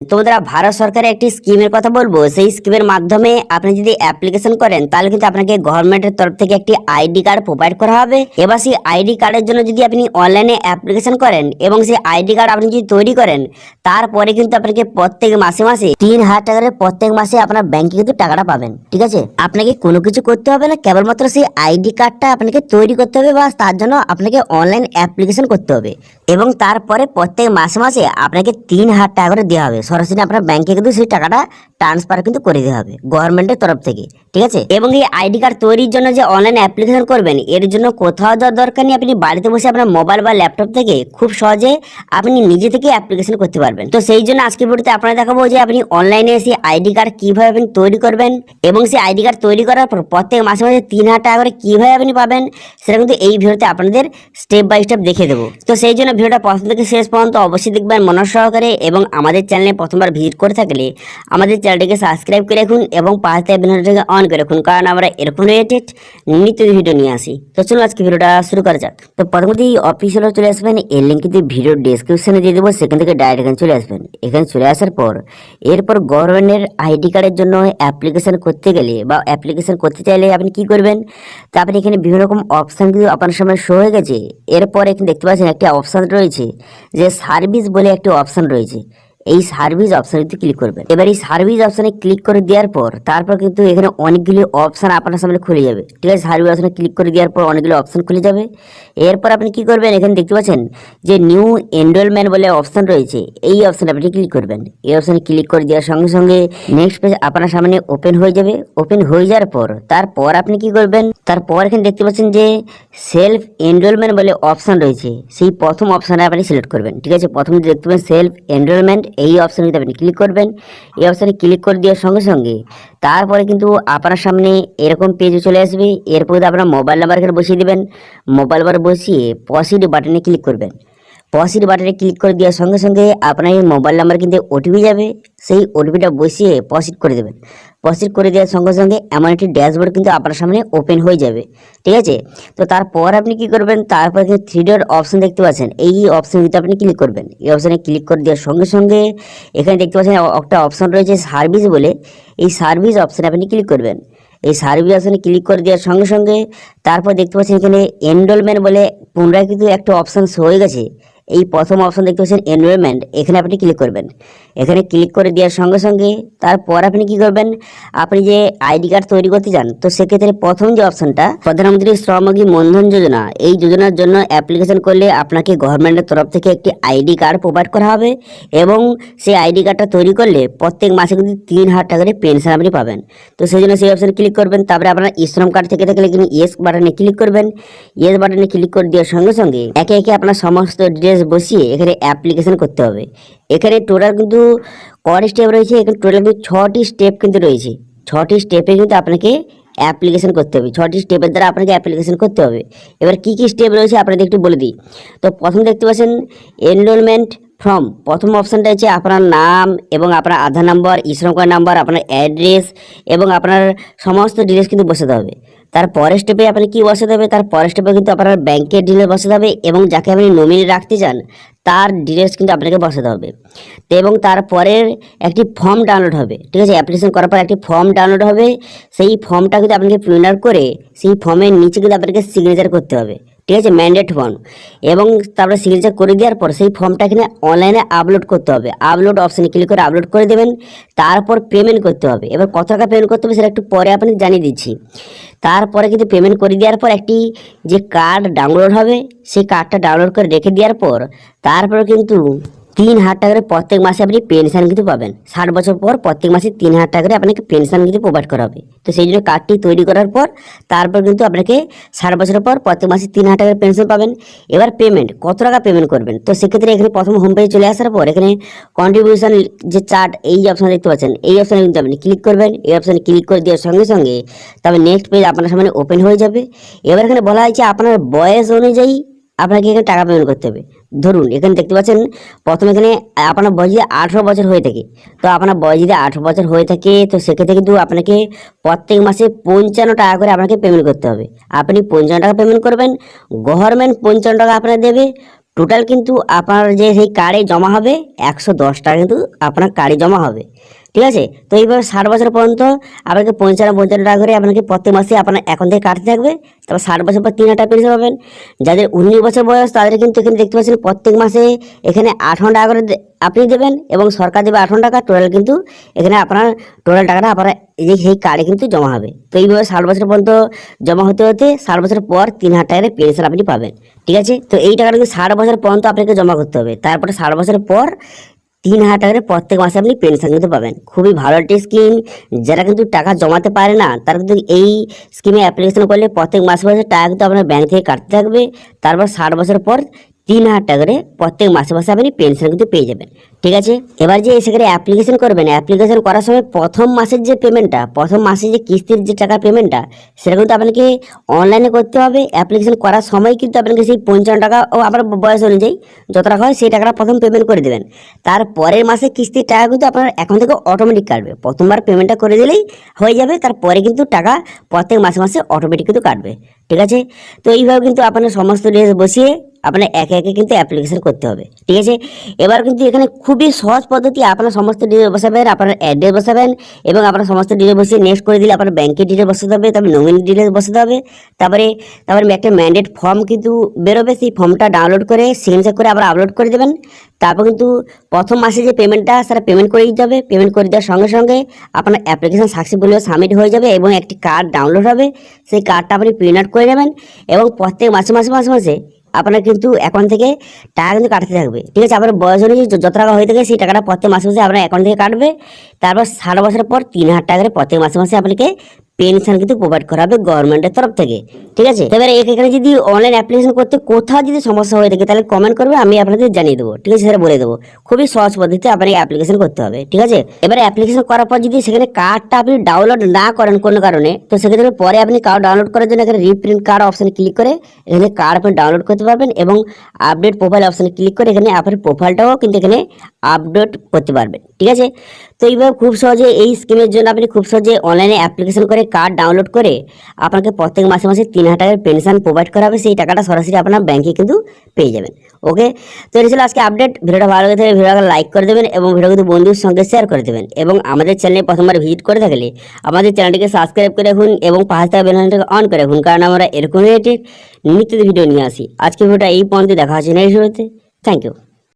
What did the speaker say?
তোমাদের ভারত সরকারের একটি স্কিমের কথা বলব। সেই স্কিমের মাধ্যমে আপনি যদি অ্যাপ্লিকেশন করেন, তাহলে কিন্তু আপনাকে গভর্নমেন্টের তরফ থেকে একটি আইডি কার্ড প্রোভাইড করা হবে। এবার সেই আইডি কার্ডের জন্য যদি আপনি অনলাইনে অ্যাপ্লিকেশন করেন এবং সেই আইডি কার্ড আপনি যদি তৈরি করেন, তারপরে কিন্তু আপনাকে প্রত্যেক মাসে মাসে তিন হাজার টাকা করে প্রত্যেক মাসে আপনার ব্যাংকে কিন্তু টাকাটা পাবেন, ঠিক আছে? আপনাকে কোনো কিছু করতে হবে না, কেবলমাত্র সেই আইডি কার্ডটা আপনাকে তৈরি করতে হবে বা তার জন্য আপনাকে অনলাইন অ্যাপ্লিকেশন করতে হবে। এবং তারপরে প্রত্যেক মাসে মাসে আপনাকে তিন হাজার টাকা করে দেওয়া হবে। সরাসরি আপনার ব্যাংকে কিন্তু সেই টাকাটা ট্রান্সফার কিন্তু করে দিতে হবে গভর্নমেন্টের তরফ থেকে, ঠিক আছে? এবং এই আইডি কার্ড তৈরির জন্য যে অনলাইন অ্যাপ্লিকেশন করবেন, এর জন্য কোথাও যাওয়ার দরকার নেই, আপনি বাড়িতে বসে আপনার মোবাইল বা ল্যাপটপ থেকে খুব সহজে আপনি নিজে থেকে অ্যাপ্লিকেশন করতে পারবেন। তো সেই জন্য আজকে ভিডিওতে আপনারা দেখাবো যে আপনি অনলাইনে সেই আইডি কার্ড কীভাবে আপনি তৈরি করবেন এবং সেই আইডি কার্ড তৈরি করার পর প্রত্যেক মাসে মাসে তিন হাজার টাকা করে কীভাবে আপনি পাবেন, সেটা কিন্তু এই ভিডিওতে আপনাদের স্টেপ বাই স্টেপ দেখে দেবো। তো সেই জন্য ভিডিওটা প্রথম থেকে শেষ পর্যন্ত অবশ্যই দেখবেন মনোজ সহকারে এবং আমাদের চ্যানেলে প্রথমবার ভিজিট করে থাকলে আমাদের চ্যানেলটিকে সাবস্ক্রাইব করে রাখুন এবং পাশে ভিডিওটাকে অন করে রাখুন, কারণ আমরা এরকম রিলেটেড নিত্য ভিডিও নিয়ে আসি। তো চলুন আজকে ভিডিওটা শুরু করা যাক। তো প্রথমত এই অফিসিয়াল চলে আসবেন, এর লিঙ্ক কিন্তু ভিডিও ডিসক্রিপশনে দিয়ে দেবো, সেখান থেকে ডাইরেক্ট এখানে চলে আসবেন। এখানে চলে আসার পর, এরপর গভর্নমেন্টের আইডি কার্ডের জন্য অ্যাপ্লিকেশন করতে গেলে বা অ্যাপ্লিকেশন করতে চাইলে আপনি কি করবেন? তো আপনি এখানে বিভিন্ন রকম অপশান কিন্তু আপনার সামনে শো হয়ে গেছে। এরপর এখানে দেখতে পাচ্ছেন একটি অপশান রয়েছে, যে সার্ভিস বলে একটি অপশান রয়েছে। এই সার্ভিস অপশানে ক্লিক করবেন। এবার এই সার্ভিস অপশানে ক্লিক করে দেওয়ার পর, তারপর কিন্তু এখানে অনেকগুলি অপশান আপনার সামনে খুলে যাবে। ঠিক আছে সার্ভিস অপশানে ক্লিক করে দেওয়ার পর অনেকগুলি অপশান খুলে যাবে। এরপর আপনি কি করবেন, এখানে দেখতে পাচ্ছেন যে নিউ এনরোলমেন্ট বলে অপশান রয়েছে। এই অপশানে আপনি ক্লিক করবেন। এই অপশানে ক্লিক করে দেওয়ার সঙ্গে সঙ্গে নেক্সট পেজ আপনার সামনে ওপেন হয়ে যাবে। ওপেন হয়ে যাওয়ার পর, তারপর আপনি কি করবেন, তারপর এখানে দেখতে পাচ্ছেন যে সেলফ এনরোলমেন্ট বলে অপশান রয়েছে। সেই প্রথম অপশানে আপনি সিলেক্ট করবেন। ঠিক আছে, প্রথম দেখতে পাবেন সেলফ এনরোলমেন্ট এই অপশানে আপনি ক্লিক করবেন। এই অপশানে ক্লিক করে দেওয়ার সঙ্গে সঙ্গে তারপরে কিন্তু আপনার সামনে এরকম পেজ চলে আসবে। এরপর আপনার মোবাইল নাম্বার এখানে বসিয়ে দেবেন। মোবাইল নাম্বার বসিয়ে পসিড বাটনে ক্লিক করবেন। পসিড বাটনে ক্লিক করে দেওয়ার সঙ্গে সঙ্গে আপনার এই মোবাইল নাম্বার কিন্তু ওটিপি যাবে। সেই ওটিপিটা বসিয়ে পসিড করে দেবেন। পসিড করে দেওয়ার সঙ্গে সঙ্গে এমন একটি ড্যাশবোর্ড কিন্তু আপনার সামনে ওপেন হয়ে যাবে। ঠিক আছে? তো তারপর আপনি কি করবেন? তারপর কিন্তু থ্রি ডট অপশন দেখতে পাচ্ছেন। এই অপশন কিন্তু আপনি ক্লিক করবেন। এই অপশানে ক্লিক করে দেওয়ার সঙ্গে সঙ্গে এখানে দেখতে পাচ্ছেন একটা অপশন রয়েছে সার্ভিস বলে। এই সার্ভিস অপশানে আপনি ক্লিক করবেন। এই সার্ভিস অপশানে ক্লিক করে দেওয়ার সঙ্গে সঙ্গে তারপর দেখতে পাচ্ছেন এখানে এনরোলমেন্ট বলে পুনরায় কিন্তু একটা অপশান হয়ে গেছে। এই প্রথম অপশন দেখতে পাচ্ছেন এনরোলমেন্ট এখানে আপনি ক্লিক করবেন। এখানে ক্লিক করে দেওয়ার সঙ্গে সঙ্গে তারপর আপনি কি করবেন? আপনি যে আইডি কার্ড তৈরি করতে চান, তো সেক্ষেত্রে প্রথম যে অপশনটা প্রধানমন্ত্রী শ্রমযোগী মনধন যোজনা, এই যোজনার জন্য অ্যাপ্লিকেশন করলে আপনাকে গভর্নমেন্টের তরফ থেকে একটি আইডি কার্ড প্রোভাইড করা হবে এবং সেই আইডি কার্ডটা তৈরি করলে প্রত্যেক মাসে কিন্তু তিন হাজার টাকা করে পেনশন আপনি পাবেন। তো সেই জন্য সেই অপশানে ক্লিক করবেন, তারপরে আপনার শ্রম কার্ড থেকে থাকলে কিন্তু ইয়েস বাটনে ক্লিক করবেন। ইয়েস বাটনে ক্লিক করে দেওয়ার সঙ্গে সঙ্গে একে একে আপনার সমস্ত ডিটেলস বসিয়ে এখানে অ্যাপ্লিকেশন করতে হবে। এখানে টোটাল কিন্তু কটি স্টেপ রয়েছে? এখানে টোটাল কিন্তু ছটি স্টেপ কিন্তু রয়েছে। ছটি স্টেপে কিন্তু আপনাকে অ্যাপ্লিকেশন করতে হবে। ছটি স্টেপের দ্বারা আপনাকে অ্যাপ্লিকেশন করতে হবে। এবার কী কী স্টেপ রয়েছে আপনাদের একটু বলে দিই। তো প্রথম দেখতে পাচ্ছেন এনরোলমেন্ট ফর্ম প্রথম অপশানটা হচ্ছে আপনার নাম এবং আপনার Aadhaar number eShram card number আপনার অ্যাড্রেস এবং আপনার সমস্ত ডিটেলস কিন্তু বসাতে হবে। তার পরের স্টেপে আপনি কি বসাতে হবে? তার পরের স্টেপে কিন্তু আপনার ব্যাংকের ডিটেলস বসাতে হবে এবং যাকে আপনি নমিনি রাখতে চান, তার ডিটেলস কিন্তু আপনাকে বসাতে হবে। তো এবং তারপরের একটি ফর্ম ডাউনলোড হবে, ঠিক আছে? অ্যাপ্লিকেশন করার পর একটি ফর্ম ডাউনলোড হবে। সেই ফর্মটা কিন্তু আপনাকে প্রিন্ট আউট করে, সেই ফর্মের নিচে কিন্তু আপনাকে সিগনেচার করতে হবে। ঠিক আছে ম্যান্ডেট ফর্ম এবং তারপরে সিগনেচার করে দেওয়ার পর সেই ফর্মটা এখানে অনলাইনে আপলোড করতে হবে। আপলোড অপশানে ক্লিক করে আপলোড করে দেবেন, তারপর পেমেন্ট করতে হবে। এবার কত টাকা পেমেন্ট করতে হবে সেটা একটু পরে আপনি জানিয়ে দিচ্ছি। তারপরে কিন্তু পেমেন্ট করে দেওয়ার পর একটি যে কার্ড ডাউনলোড হবে, সেই কার্ডটা ডাউনলোড করে রেখে দেওয়ার পর তারপর কিন্তু তিন হাজার টাকা করে প্রত্যেক মাসে আপনি পেনশন কিন্তু পাবেন। ষাট বছর পর প্রত্যেক মাসে তিন হাজার টাকা করে আপনাকে পেনশন কিন্তু প্রোভাইড করা হবে। তো সেই জন্য কার্ডটি তৈরি করার পর, তারপর কিন্তু আপনাকে ষাট বছর পর প্রত্যেক মাসে তিন হাজার টাকার পেনশন পাবেন। এবার পেমেন্ট কত টাকা পেমেন্ট করবেন? তো সেক্ষেত্রে এখানে প্রথম হোম পেজে চলে আসার পর এখানে কন্ট্রিবিউশন যে চার্ট এই যে অপশন দেখতে পাচ্ছেন। এই অপশানে কিন্তু আপনি ক্লিক করবেন। এই অপশানে ক্লিক করে দেওয়ার সঙ্গে সঙ্গে তবে নেক্সট পেজ আপনার সামনে ওপেন হয়ে যাবে। এবার এখানে বলা হয়েছে আপনার বয়স অনুযায়ী আপনাকে এখানে টাকা পেমেন্ট করতে হবে। ধরুন, এখানে দেখতে পাচ্ছেন, প্রথমে এখানে, আপনার বয়স যদি আঠেরো বছর হয়ে থাকে, তো আপনার বয়স যদি আঠেরো বছর হয়ে থাকে, তো সেক্ষেত্রে কিন্তু আপনাকে প্রত্যেক মাসে পঞ্চান্ন টাকা করে আপনাকে পেমেন্ট করতে হবে। আপনি পঞ্চান্ন টাকা পেমেন্ট করবেন গভর্নমেন্ট পঞ্চান্ন টাকা আপনার দেবে। টোটাল কিন্তু আপনার যে সেই কার্ডে জমা হবে, একশো দশ টাকা কিন্তু আপনার কার্ডে জমা হবে। ঠিক আছে? তো এইভাবে ষাট বছর পর্যন্ত আপনাকে পঞ্চান্ন পঞ্চান্ন টাকা করে আপনাকে প্রত্যেক মাসে আপনার এখন থেকে কাটতে থাকবে। তারপর ষাট বছর পর তিন হাজার পেনশন পাবেন যাদের উনিশ বছর বয়স, তাদের কিন্তু এখানে দেখতে পাচ্ছেন প্রত্যেক মাসে এখানে আঠারো টাকা করে আপনি দেবেন এবং সরকার দেবে আঠারো টাকা। টোটাল কিন্তু এখানে আপনার টোটাল টাকাটা আপনার এই যে সেই কার্ডে কিন্তু জমা হবে। তো এইভাবে ষাট বছর পর্যন্ত জমা হতে হতে ষাট বছর পর তিন হাজার টাকার পেনশন আপনি পাবেন। ঠিক আছে? তো এই টাকাটা কিন্তু ষাট বছর পর্যন্ত আপনাকে জমা করতে হবে। তারপরে ষাট বছর পর তিন হাজার টাকা করে প্রত্যেক মাসে আপনি পেনশন কিন্তু পাবেন খুবই ভালো একটি স্কিম যারা কিন্তু টাকা জমাতে পারে না, তারা কিন্তু এই স্কিমে অ্যাপ্লিকেশন করলে প্রত্যেক মাসে মাসে টাকা কিন্তু আপনার ব্যাংক থেকে কাটতে থাকবে। তারপর ষাট বছর পর তিন হাজার টাকা করে প্রত্যেক মাসে মাসে আপনি পেনশন কিন্তু পেয়ে যাবেন। ঠিক আছে? এবার যে সেখানে অ্যাপ্লিকেশন করবেন অ্যাপ্লিকেশন করার সময় প্রথম মাসের যে পেমেন্টটা প্রথম মাসে যে কিস্তির যে টাকা পেমেন্টটা সেটা কিন্তু আপনাকে অনলাইনে করতে হবে। অ্যাপ্লিকেশন করার সময় কিন্তু আপনাকে সেই পঞ্চান্ন টাকা ও আবার বয়স অনুযায়ী যত টাকা হয় সেই টাকাটা প্রথম পেমেন্ট করে দেবেন। তার পরের মাসে কিস্তির টাকা কিন্তু আপনার অ্যাকাউন্ট থেকে অটোমেটিক কাটবে। প্রথমবার পেমেন্টটা করে দিলেই হয়ে যাবে, তারপরে কিন্তু টাকা প্রত্যেক মাসে মাসে অটোমেটিক কিন্তু কাটবে। ঠিক আছে? তো এইভাবে কিন্তু আপনার সমস্ত ডিটেলস বসিয়ে আপনার একে একে কিন্তু অ্যাপ্লিকেশন করতে হবে। ঠিক আছে? এবার কিন্তু এখানে খুবই সহজ পদ্ধতি আপনার সমস্ত ডিটেল বসাবেন, আপনার অ্যাড্রেস বসাবেন এবং আপনার সমস্ত ডিটেল বসিয়ে নেক্সট করে দিলে আপনার ব্যাংকের ডিটেল বসাতে হবে, তারপরে নমিনি ডিটেলস বসাতে হবে। তারপরে তারপরে একটা ম্যান্ডেট ফর্ম কিন্তু বেরোবে, সেই ফর্মটা ডাউনলোড করে সিগনেচার করে আবার আপলোড করে দেবেন। তারপর কিন্তু প্রথম মাসে যে পেমেন্টটা সেটা পেমেন্ট করে দিতে হবে। পেমেন্ট করে দেওয়ার সঙ্গে সঙ্গে আপনার অ্যাপ্লিকেশন সাকসেসফুলি সাবমিট হয়ে যাবে এবং একটি কার্ড ডাউনলোড হবে। সেই কার্ডটা আপনি প্রিন্ট আউট করে নেবেন এবং প্রত্যেক মাসে মাসে মাসে মাসে আপনার কিন্তু অ্যাকাউন্ট থেকে টাকা কিন্তু কাটতে থাকবে। ঠিক আছে, আপনার বয়স অনুযায়ী যত টাকা হয়ে থাকে সেই টাকাটা প্রত্যেক মাসে মাসে আপনার অ্যাকাউন্ট থেকে কাটবে। তারপর ষাট বছরের পর তিন হাজার টাকা করে প্রত্যেক মাসে মাসে আপনাকে পেনশন কিন্তু প্রোভাইড করা হবে গভর্নমেন্টের তরফ থেকে। ঠিক আছে? এবারে এখানে যদি অনলাইন অ্যাপ্লিকেশন করতে কোথাও যদি সমস্যা হয়ে থাকে, তাহলে কমেন্ট করবে, আমি আপনাদের জানিয়ে দেবো। ঠিক আছে? সেটা বলে দেবো। খুবই সহজ পদ্ধতিতে আপনাকে অ্যাপ্লিকেশন করতে হবে, ঠিক আছে? এবারে অ্যাপ্লিকেশন করার পর যদি সেখানে কার্ডটা আপনি ডাউনলোড না করেন কোনো কারণে, তো সেক্ষেত্রে পরে আপনি কার্ড ডাউনলোড করার জন্য এখানে রিপ্রিন্ট কার্ড অপশানে ক্লিক করে এখানে কার্ড আপনি ডাউনলোড করতে পারবেন এবং আপডেট প্রোফাইল অপশানে ক্লিক করে এখানে আপনার প্রোফাইলটাও কিন্তু এখানে আপডেট করতে পারবেন, ঠিক আছে? তো এইভাবে খুব সহজে এই স্কিমের জন্য আপনি খুব সহজে অনলাইনে অ্যাপ্লিকেশন করে কার্ড ডাউনলোড করে আপনাকে প্রত্যেক মাসে মাসে তিন হাজার টাকার পেনশন প্রোভাইড করা হবে সেই টাকাটা সরাসরি আপনার ব্যাংকে কিন্তু পেয়ে যাবেন। ওকে তো এটা ছিল আজকে আপডেট ভিডিওটা ভালো লাগে ভিডিওটা লাইক করে দেবেন এবং ভিডিও কিন্তু বন্ধুর সঙ্গে শেয়ার করে দেবেন। এবং আমাদের চ্যানেলে প্রথমবার ভিজিট করে থাকলে আমাদের চ্যানেলটিকে সাবস্ক্রাইব করে রাখুন এবং পাশে থাকা বেলানটাকে অন করে রাখুন। কারণ আমরা এরকম নিত্য ভিডিও নিয়ে আসি। আজকে ভিডিওটা এই পর্যন্ত। দেখা হচ্ছে নেক্সট ভিডিওতে থ্যাংক ইউ